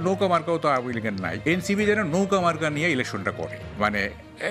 নৌকা মার্কাও তো আওয়ামী লীগের নাই। এনসিপি যেন নৌকা মার্কা নিয়ে ইলেকশনটা করে। মানে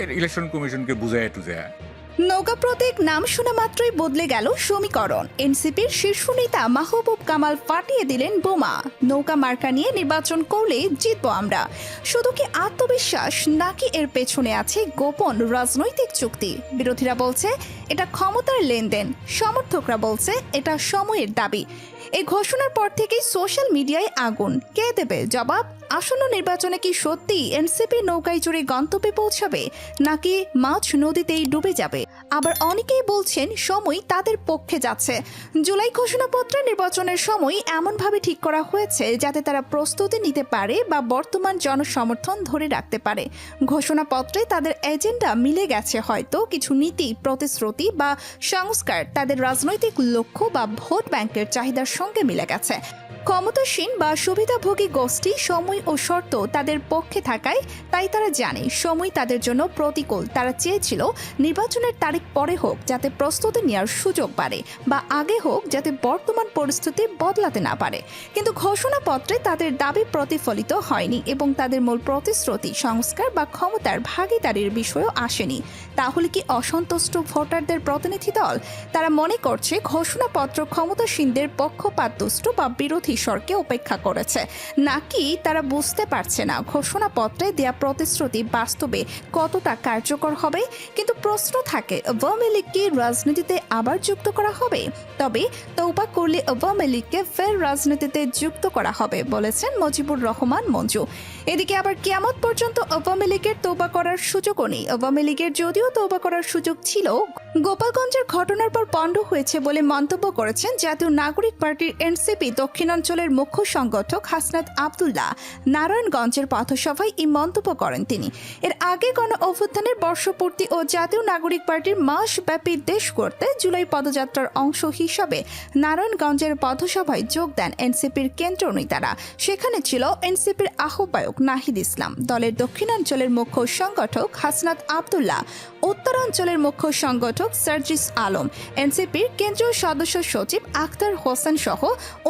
ইলেকশন কমিশনকে বুঝায় টুজায় নৌকা প্রতীক নাম শোনা মাত্রই বদলে গেল সমীকরণ। এনসিপির শীর্ষ নেতা মাহবুব কামাল ফাটিয়ে দিলেন বোমা। নৌকা মার্কা নিয়ে নির্বাচন করলে জিতবো আমরা। শুধু কি আত্মবিশ্বাস নাকি এর পেছনে আছে গোপন রাজনৈতিক চুক্তি? বিরোধীরা বলছে, এটা ক্ষমতার লেনদেন। সমর্থকরা বলছে, এটা সময়ের দাবি। এই ঘোষণার পর থেকেই সোশ্যাল মিডিয়ায় আগুন। কে দেবে জবাব? আসন্ন নির্বাচনে কি সত্যি এনসিপি নৌকায় চড়ে গন্তব্যে পৌঁছাবে, নাকি মাছ নদীতেই ডুবে যাবে? আবার অনেকেই বলছেন সময় তাদের পক্ষে যাচ্ছে। জুলাই ঘোষণাপত্রে নির্বাচনের সময় এমনভাবে ঠিক করা হয়েছে যাতে তারা প্রস্তুতি নিতে পারে বা বর্তমান জনসমর্থন ধরে রাখতে পারে। ঘোষণাপত্রে তাদের এজেন্ডা মিলে গেছে হয়তো কিছু নীতি, প্রতিশ্রুতি বা সংস্কার, তাদের রাজনৈতিক লক্ষ্য বা ভোট ব্যাংকের চাহিদার সঙ্গে মিলে গেছে। ক্ষমতাসীন বা সুবিধাভোগী গোষ্ঠী সময় ও শর্ত তাদের পক্ষে থাকায় তাই তারা জানে সময় তাদের জন্য প্রতিকূল। তারা চেয়েছিল নির্বাচনের তারিখ পরে হোক যাতে প্রস্তুতি নেওয়ার সুযোগ বাড়ে বা আগে হোক যাতে বর্তমান পরিস্থিতি বদলাতে না পারে। কিন্তু ঘোষণাপত্রে তাদের দাবি প্রতিফলিত হয়নি এবং তাদের মূল প্রতিশ্রুতি, সংস্কার বা ক্ষমতার ভাগিদারির বিষয়ও আসেনি। তাহলে কি অসন্তুষ্ট ভোটারদের প্রতিনিধি দল? তারা মনে করছে ঘোষণাপত্র ক্ষমতাসীনদের পক্ষপাতদুষ্ট বা বিরোধী স্বরকে উপেক্ষা করেছে। নাকি তারা বুঝতে পারছে না, ঘোষণাপত্রে দেয়া প্রতিশ্রুতি বাস্তবে কতটা কার্যকর হবে? কিন্তু প্রশ্ন থাকে, আওয়ামী লীগকে রাজনীতিতে আবার যুক্ত করা হবে? তবে তৌবা করলে আওয়ামী লীগকে ফের রাজনীতিতে যুক্ত করা হবে বলেছেন মজিবুর রহমান মঞ্জু। এদিকে আবার কিয়ামত পর্যন্ত আওয়ামী লীগের তৌবা করার সুযোগও নেই। আওয়ামী লীগের যদিও তোবা করার সুযোগ ছিল, গোপালগঞ্জের ঘটনার পর পণ্ড হয়েছে বলে মন্তব্য করেছেন জাতীয় নাগরিক পার্টির এনসিপি দক্ষিণাঞ্চলের মুখ্য সংগঠক হাসনাত আবদুল্লাহ। নারায়ণগঞ্জের পথসভায় এই মন্তব্য করেন তিনি। এর আগে গণ অভ্যুত্থানের বর্ষপূর্তি ও জাতীয় নাগরিক পার্টির মাসব্যাপী দেশ করতে জুলাই পদযাত্রার অংশ হিসাবে নারায়ণগঞ্জের পথসভায় যোগ দেন এনসিপির কেন্দ্র নেতারা সেখানে ছিল এনসিপির আহ্বায়ক নাহিদ ইসলাম। দলের দক্ষিণাঞ্চলের মুখ্য সংগঠক হাসনাত আবদুল্লাহ, উত্তরাঞ্চলের মুখ্য সংগঠক সার্জিস আলম, এনসিপির কেন্দ্রীয় সদস্য সচিব আখতার হোসেন সহ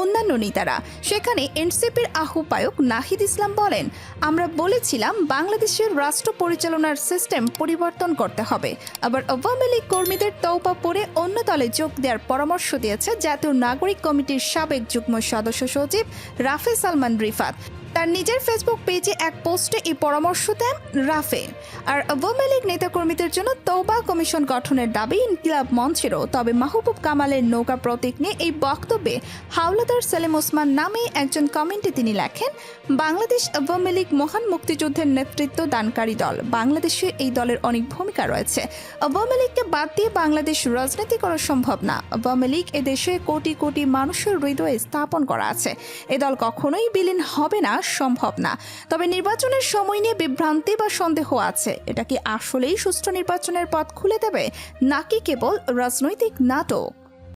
অন্যান্য নেতারা। সেখানে এনসিপির আহ্বায়ক নাহিদ ইসলাম বলেন, আমরা বলেছিলাম বাংলাদেশের রাষ্ট্র পরিচালনার সিস্টেম পরিবর্তন করতে হবে। আবার আওয়ামী লীগ কর্মীদের তৌপা পরে অন্য দলে যোগ দেওয়ার পরামর্শ দিয়েছে জাতীয় নাগরিক কমিটির সাবেক যুগ্ম সদস্য সচিব রাফে সালমান রিফাত। তার নিজের ফেসবুক পেজে এক পোস্টে এই পরামর্শ দেন রাফে। আর আওয়ামী লীগ নেতাকর্মীদের জন্য তৌবা কমিশন গঠনের দাবি ইনকিলাব মঞ্চেরও। তবে মাহবুব কামালের নৌকা প্রতীক নিয়ে এই বক্তব্যে হাওলাদার সেলিম ওসমান নামে একজন কমেন্টে তিনি লেখেন, বাংলাদেশ আওয়ামী লীগ মহান মুক্তিযুদ্ধের নেতৃত্ব দানকারী দল। বাংলাদেশে এই দলের অনেক ভূমিকা রয়েছে। আওয়ামী লীগকে বাদ দিয়ে বাংলাদেশ রাজনীতি করা সম্ভব না। আওয়ামী লীগ এদেশে কোটি কোটি মানুষের হৃদয়ে স্থাপন করা আছে। এ দল কখনোই বিলীন হবে না। সম্ভব না। তবে নির্বাচনের সময় নিয়ে বিভ্রান্তি বা সন্দেহ আছে। এটা কি আসলেই সুষ্ঠু নির্বাচনের পথ খুলে দেবে, নাকি কেবল রাজনৈতিক নাটক?